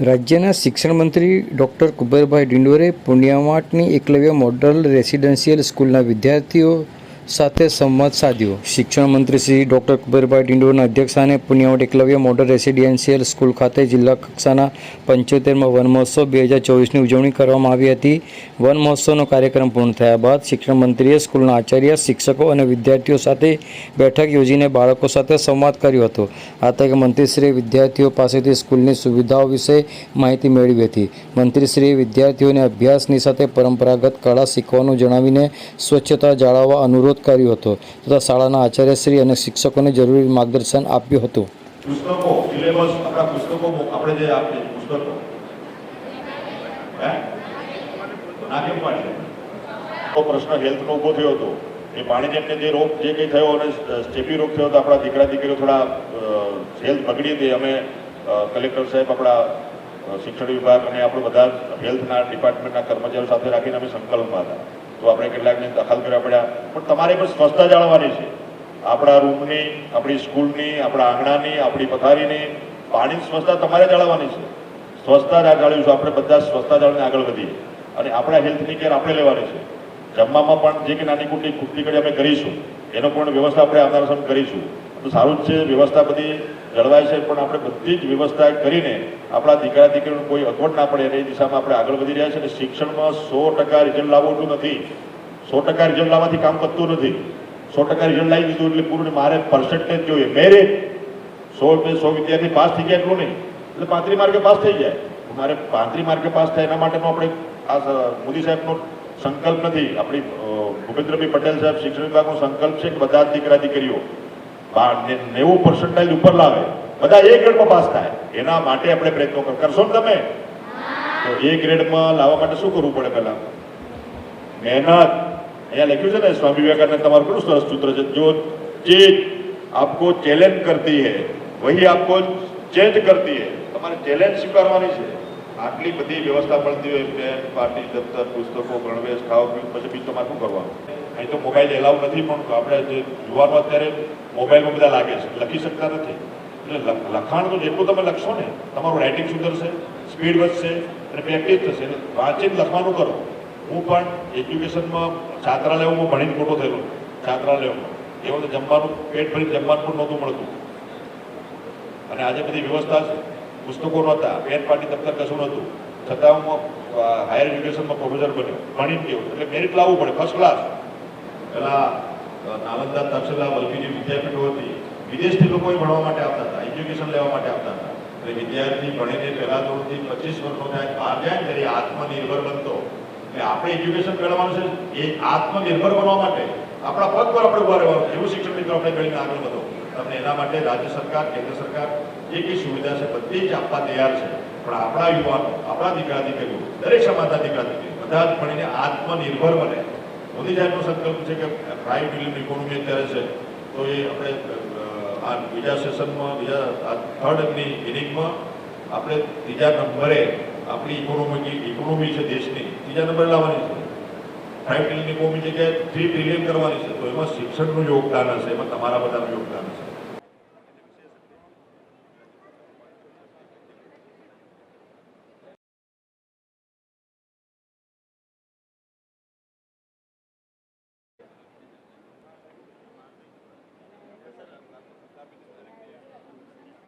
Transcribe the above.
રાજ્યના શિક્ષણ મંત્રી ડૉક્ટર કુબેરભાઈ ડિંડોરે પુણ્યવાટની એકલવ્ય મોડલ રેસિડેન્શિયલ સ્કૂલના વિદ્યાર્થીઓ સાથે સંવાદ સાધ્યો. શિક્ષણ મંત્રી શ્રી ડૉક્ટર કુબેરભાઈ ડિંડોરના અધ્યક્ષસ્થાને Punyavat Eklavya model residential school ખાતે જિલ્લા કક્ષાના પંચોતેરમાં વન મહોત્સવ બે હજાર ચોવીસની ઉજવણી કરવામાં આવી હતી. વન મહોત્સવનો કાર્યક્રમ પૂર્ણ થયા બાદ શિક્ષણ મંત્રીએ સ્કૂલના આચાર્ય, શિક્ષકો અને વિદ્યાર્થીઓ સાથે બેઠક યોજીને બાળકો સાથે સંવાદ કર્યો હતો. આ તકે મંત્રીશ્રીએ વિદ્યાર્થીઓ પાસેથી સ્કૂલની સુવિધાઓ વિશે માહિતી મેળવી હતી. મંત્રીશ્રીએ વિદ્યાર્થીઓને અભ્યાસની સાથે પરંપરાગત કળા શીખવાનું જણાવીને સ્વચ્છતા જાળવવા અનુરોધ કર્યો હતો તથા શાળાના આચાર્યશ્રી અને શિક્ષકોને જરૂરી માર્ગદર્શન આપ્યું હતું. પ્રશ્ન હેલ્થનો ઊભો થયો હતો. એ પાણી જેમને જે રોગ જે કંઈ થયો અને સ્ટેપી રોગ થયો તો આપણા દીકરા દીકરીઓ થોડા હેલ્થ બગડી હતી. અમે કલેક્ટર સાહેબ આપણા શિક્ષણ વિભાગ અને આપણે બધા હેલ્થના ડિપાર્ટમેન્ટના કર્મચારીઓ સાથે રાખીને અમે સંકલનમાં હતા. તો આપણે કેટલાકને દખલ કરવા પડ્યા. પણ તમારે પણ સ્વચ્છતા જાળવવાની છે? આપણા રૂમની, આપણી સ્કૂલની, આપણા આંગણાની, આપણી પથારીની પાણીની સ્વચ્છતા તમારે જાળવવાની છે? સ્વચ્છતા જાળવીશું આપણે બધા સ્વચ્છતા જાળવીને આગળ વધીએ. અને આપણા હેલ્થની કેર આપણે લેવાની છે. જમવામાં પણ જે કે નાની મોટી કુટલી કરી આપણે કરીશું, એનો પણ વ્યવસ્થા આપણે આવનારા સમય કરીશું. તો સારું જ છે. વ્યવસ્થા બધી જળવાય છે, પણ આપણે બધી જ વ્યવસ્થા કરીને આપણા દીકરા દીકરીઓને કોઈ અગવડ ના પડે એની દિશામાં આપણે આગળ વધી રહ્યા છીએ અને શિક્ષણમાં સો ટકા રિઝલ્ટ લાવવાનું નથી. સો ટકા રિઝલ્ટ લાવવાથી કામ કરતું નથી. સો ટકા રિઝલ્ટ લાવી દીધું એટલે પૂરું મારે પર્સન્ટેજ જોઈએ. મેરિટ સો સો વિદ્યાર્થી પાસ થઈ ગયા એટલું નહીં. એટલે પાંત્રી માર્કે પાસ થઈ જાય. મારે પાંત્રી માર્કે પાસ થાય એના માટેનો આપણે આ મોદી સાહેબનો સંકલ્પ નથી. આપણી ભૂપેન્દ્રભાઈ પટેલ સાહેબ શિક્ષણ વિભાગનો સંકલ્પ છે કે બધા દીકરા દીકરીઓ નેવું પર્સન્ટાઇલ ઉપર લાવે. બધા એ ગ્રેડમાં પાસ થાય. એના માટે આપણે પ્રયત્નો કરશો ને તમે? તો એ ગ્રેડમાં લાવવા માટે શું કરવું પડે પહેલા? મહેનત. અહીંયા લખ્યું છે ને, સ્વામી વિવેકાનંદ તમારું કેટલું સરસ સૂત્ર છે? જો ચીજ આપકો ચેલેન્જ કરતી હૈ, વહી આપકો ચેન્જ કરતી હૈ. તમારે ચેલેન્જ સ્વીકારવાની છે. આટલી બધી વ્યવસ્થા મળતી હોય પેન પાર્ટી, દફતર, પુસ્તકો ગણવેશ ખાવ પીવું પછી બીજું તમારે શું કરવાનું? અહીં તો મોબાઈલ એલાવ નથી, પણ આપણે જે યુવાનો અત્યારે મોબાઈલમાં બધા લાગે છે. લખી શકતા નથી. એટલે લખાણ તો જેટલું તમે લખશો ને, તમારું રાઇટિંગ સુધરશે સ્પીડ વધશે અને પ્રેક્ટિસ થશે. વાંચીને લખવાનું કરો. હું પણ એજ્યુકેશનમાં છાત્રાલયોમાં ભણીને મોટો થયેલો. છાત્રાલયોમાં. એ વખતે જમવાનું, પેટ ભરીને જમવાનું પણ નહોતું મળતું. અને આજે બધી વ્યવસ્થા છે. પુસ્તકો નહોતા પેન પાર્ટી દફતર કશું નહોતું. છતાં હું હાયર એજ્યુકેશનમાં પ્રોફેસર બન્યો ભણી ગયો. એટલે મેરિટ લાવવું પડે ફર્સ્ટ ક્લાસ અ, નાલંદા તક્ષશિલા વલ્લભીજી વિદ્યાપીઠો હતી વિદેશથી લોકો ભણવા માટે આવતા હતા એજ્યુકેશન લેવા માટે આવતા હતા. એટલે વિદ્યાર્થી ભણીને પહેલા ધોરણથી પચીસ વર્ષનો થાય બહાર જાય ત્યારે આત્મનિર્ભર બનતો. એટલે આપણે એજ્યુકેશન મેળવવાનું છે એ આત્મનિર્ભર બનવા માટે આપણા પગ પર આપણે ઊભા રહેવાનું એવું શિક્ષણ મિત્રો આપણે કરીને આગળ વધો. તમને એના માટે રાજ્ય સરકાર કેન્દ્ર સરકાર જે કઈ સુવિધા છે, બધી જ આપવા તૈયાર છે. પણ આપણા યુવાનો, આપણા દીકરા દીકરીઓ દરેક સમાજના દીકરા દીકરી બધા જ ભણીને આત્મનિર્ભર બને. મોદી સાહેબનો સંકલ્પ છે કે ફાઈવ બિલિયન ઇકોનોમી અત્યારે છે, તો એ આપણે આ બીજા સેશનમાં બીજા, આ થર્ડની ઇનિંગમાં આપણે ત્રીજા નંબરે આપણી ઇકોનોમી ઇકોનોમી છે દેશની, ત્રીજા નંબરે લાવવાની છે. ફાઈવ બિલિયન ઇકોનોમી જગ્યાએ થ્રી ટ્રિલિયન કરવાની છે, તો એમાં શિક્ષણનું યોગદાન હશે, એમાં તમારા બધાનું યોગદાન હશે.